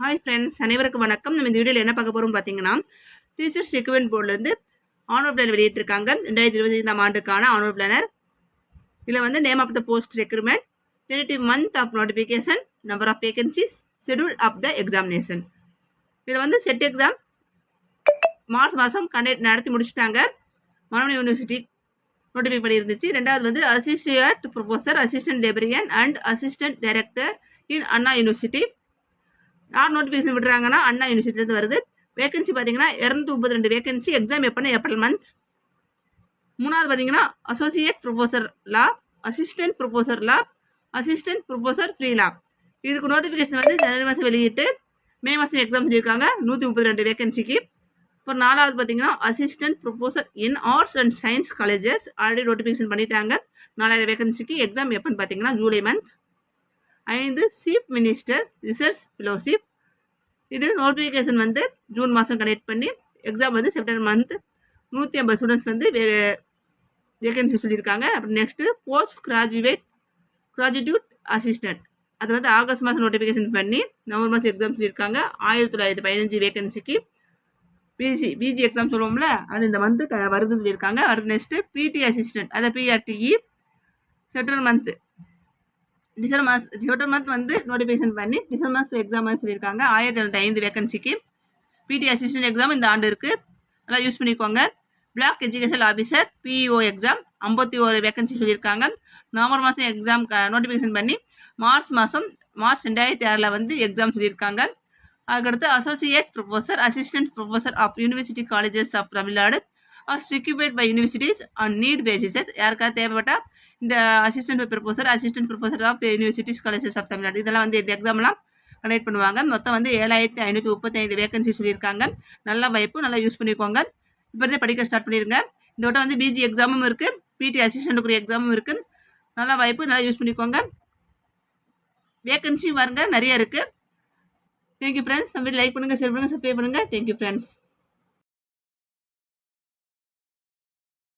Hi friends அனைவருக்கும் வணக்கம். நம்ம இந்த வீடியோவில் என்ன பார்க்க போகிறோம் பார்த்தீங்கன்னா டீச்சர்ஸ் ரெக்யூமெண்ட் போர்ட்லேருந்து ஆனோ பிளான் வெளியிட்டிருக்காங்க. ரெண்டாயிரத்தி இருபத்தி ஐந்தாம் ஆண்டுக்கான ஆனோ பிளானர் இதில் வந்து name of the post recruitment tentative month of notification number of vacancies schedule of the examination இதில் வந்து செட் எக்ஸாம் மார்ச் மாதம் கண்டக்ட் நடத்தி முடிச்சுட்டாங்க. மனோன் யூனிவர்சிட்டி நோட்டிஃபை பண்ணியிருந்துச்சு. ரெண்டாவது வந்து associate professor assistant librarian and assistant director in Anna university யார் நோட்டிஃபிகேஷன் விடுறாங்கன்னா அண்ணா யூனிவர்சிட்டிலேருந்து வருது. வேகன்சி பார்த்தீங்கன்னா இரநூத்தி முப்பத்தி ரெண்டு வேகன்சி எக்ஸாம் எப்போனா ஏப்ரல் மந்த் மூணாவது பார்த்தீங்கன்னா associate professor law assistant professor law assistant professor free law இதுக்கு நோட்டிஃபிகேஷன் வந்து ஜனவரி மாதம் வெளியிட்டு மே மாதம் எக்ஸாம் செஞ்சுருக்காங்க நூற்றி முப்பத்தி ரெண்டு வேகன்சிக்கு அப்புறம் நாலாவது பார்த்தீங்கன்னா assistant professor in arts and science colleges already notification பண்ணிட்டாங்க. நாலாயிரம் வேகன்சிக்கு எக்ஸாம் எப்போன்னு பார்த்தீங்கன்னா ஜூலை மந்த் ஐந்து சீஃப் மினிஸ்டர் ரிசர்ச் ஃபெலோஷிப் இது நோட்டிஃபிகேஷன் வந்து ஜூன் மாதம் கனெக்ட் பண்ணி எக்ஸாம் வந்து செப்டம்பர் மந்த் நூற்றி ஐம்பது ஸ்டூடெண்ட்ஸ் வந்து வே வேகன்சி சொல்லியிருக்காங்க. அப்புறம் next post graduate graduate assistant அது வந்து ஆகஸ்ட் மாதம் நோட்டிஃபிகேஷன் பண்ணி நவம்பர் மாதம் எக்ஸாம் சொல்லியிருக்காங்க. ஆயிரத்தி தொள்ளாயிரத்தி பதினஞ்சு வேகன்சிக்கு பிஜி பிஜி எக்ஸாம் சொல்லுவோம்ல அது இந்த மந்த்து வருதுன்னு சொல்லியிருக்காங்க. அடுத்து நெக்ஸ்ட்டு பிடி அசிஸ்டன்ட் அதை பிஆர்டிஇ செப்டம்பர் மந்த்து டிசம்பர் மாஸ் டிசம்பர் மந்த் வந்து நோட்டிஃபிகேஷன் பண்ணி டிசம்பர் மாதம் எக்ஸாம் சொல்லியிருக்காங்க. ஆயிரத்தி எழுநூத்தி ஐந்து வேகன்சிக்கு பிடி அசிஸ்டன்ட் எக்ஸாம் இந்த ஆண்டு இருக்குது நல்லா யூஸ் பண்ணிக்கோங்க. Block education officer BEO exam ஐம்பத்தி ஒரு வேகன்சி சொல்லியிருக்காங்க. நவம்பர் மாதம் எக்ஸாம் நோட்டிஃபிகேஷன் பண்ணி மார்ச் மாதம் மார்ச் ரெண்டாயிரத்தி ஆறில் வந்து எக்ஸாம் சொல்லியிருக்காங்க. அதுக்கடுத்து associate professor assistant professor of university colleges of Tamil Nadu are stipulated by universities on need basis யாருக்காவது தேவைப்பட்டால் இந்த assistant professor assistant professor of universities colleges of Tamil Nadu இதெல்லாம் வந்து இந்த எக்ஸாம்லாம் கண்டக்ட் பண்ணுவாங்க. மொத்தம் வந்து ஏழாயிரத்தி ஐநூற்றி முப்பத்தைந்து வேகன்சி சொல்லியிருக்காங்க. நல்ல வாய்ப்பு நல்லா யூஸ் பண்ணிக்கோங்க. இப்போ இருந்தே படிக்க ஸ்டார்ட் பண்ணிடுங்க இந்த வட்டம் வந்து பிஜி எக்ஸாமும் இருக்குது பிடி அசிஸ்டண்ட்டுக்குரிய எக்ஸாமும் இருக்குது நல்ல வாய்ப்பு நல்லா யூஸ் பண்ணிக்கோங்க. வேகன்சி வருங்க நிறைய இருக்குது தேங்க்யூ ஃப்ரெண்ட்ஸ் நம்ம லைக் பண்ணுங்கள் ஷேர் பண்ணுங்கள் சப்ஸ்கிரைப் பண்ணுங்கள் தேங்க்யூ ஃப்ரெண்ட்ஸ்